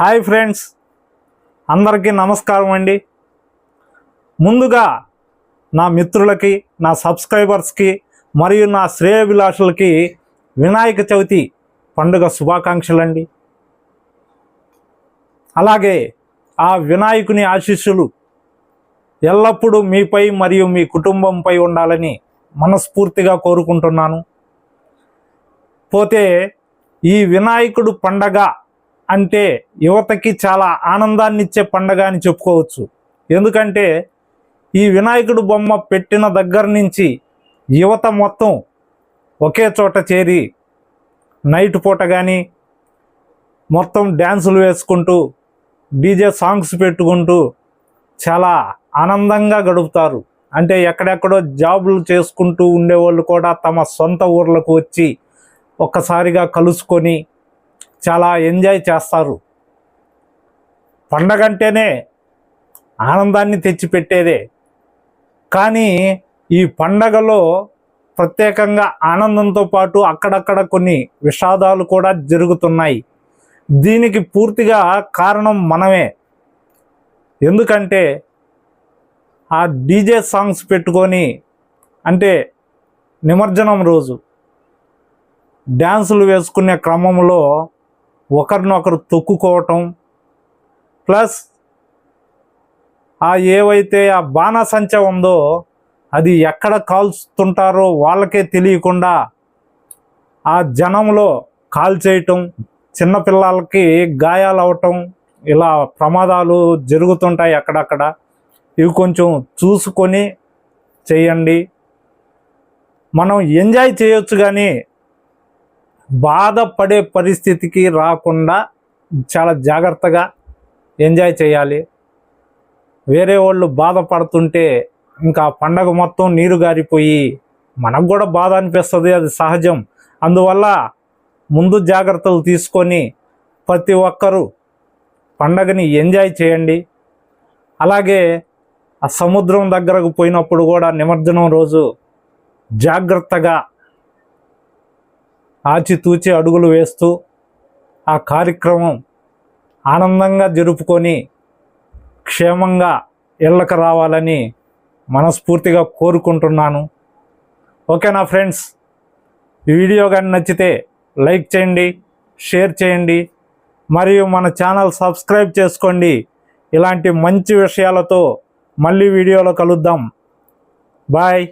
Hi friends. అందరికీ నమస్కారం అండి. ముందుగా నా మిత్రులకి నా సబ్స్క్రైబర్స్కి మరియు నా శ్రేయభిలాషులకి వినాయక చవితి పండుగ శుభాకాంక్షలు అండి అలాగే ఆ వినాయకుని ఆశీస్సులు ఎల్లప్పుడూ మీపై మరియు మీ కుటుంబంపై ఉండాలని మనస్ఫూర్తిగా కోరుకుంటున్నాను. పోతే ఈ వినాయకుడు పండగ అంటే యువతకి చాలా ఆనందాన్ని ఇచ్చే పండగ అని చెప్పుకోవచ్చు. ఎందుకంటే ఈ వినాయకుడు బొమ్మ పెట్టిన దగ్గర నుంచి యువత మొత్తం ఒకే చోట చేరి నైట్ పూట కానీ మొత్తం డ్యాన్సులు వేసుకుంటూ డీజే సాంగ్స్ పెట్టుకుంటూ చాలా ఆనందంగా గడుపుతారు. అంటే ఎక్కడెక్కడో జాబులు చేసుకుంటూ ఉండేవాళ్ళు కూడా తమ సొంత ఊర్లకు వచ్చి ఒక్కసారిగా కలుసుకొని చాలా ఎంజాయ్ చేస్తారు. పండగ అంటేనే ఆనందాన్ని తెచ్చిపెట్టేదే. కానీ ఈ పండగలో ప్రత్యేకంగా ఆనందంతో పాటు అక్కడక్కడ కొన్ని విషాదాలు కూడా జరుగుతున్నాయి. దీనికి పూర్తిగా కారణం మనమే. ఎందుకంటే ఆ డీజే సాంగ్స్ పెట్టుకొని అంటే నిమజ్జనం రోజు డ్యాన్సులు వేసుకునే క్రమంలో ఒకరినొకరు తొక్కుకోవటం. ప్లస్ ఆ ఏవైతే ఆ బాణసంచ ఉందో అది ఎక్కడ కాల్చుతుంటారో వాళ్ళకే తెలియకుండా ఆ జనంలో కాల్చేయటం చిన్నపిల్లలకి గాయాలు అవటం ఇలా ప్రమాదాలు జరుగుతుంటాయి అక్కడక్కడ. ఇవి కొంచెం చూసుకొని చేయండి. మనం ఎంజాయ్ చేయొచ్చు కానీ బాధపడే పరిస్థితికి రాకుండా చాలా జాగ్రత్తగా ఎంజాయ్ చేయాలి. వేరే వాళ్ళు బాధపడుతుంటే ఇంకా పండగ మొత్తం నీరు గారిపోయి మనకు కూడా బాధ అనిపిస్తుంది అది సహజం. అందువల్ల ముందు జాగ్రత్తలు తీసుకొని ప్రతి ఒక్కరూ పండగని ఎంజాయ్ చేయండి. అలాగే ఆ సముద్రం దగ్గరకు పోయినప్పుడు కూడా నిమజ్జనం రోజు జాగ్రత్తగా ఆచితూచి అడుగులు వేస్తూ ఆ కార్యక్రమం ఆనందంగా జరుపుకొని క్షేమంగా ఇళ్ళకు రావాలని మనస్ఫూర్తిగా కోరుకుంటున్నాను. ఓకేనా ఫ్రెండ్స్ ఈ వీడియో కానీ నచ్చితే లైక్ చేయండి షేర్ చేయండి మరియు మన ఛానల్ సబ్స్క్రైబ్ చేసుకోండి. ఇలాంటి మంచి విషయాలతో మళ్ళీ వీడియోలో కలుద్దాం. బాయ్.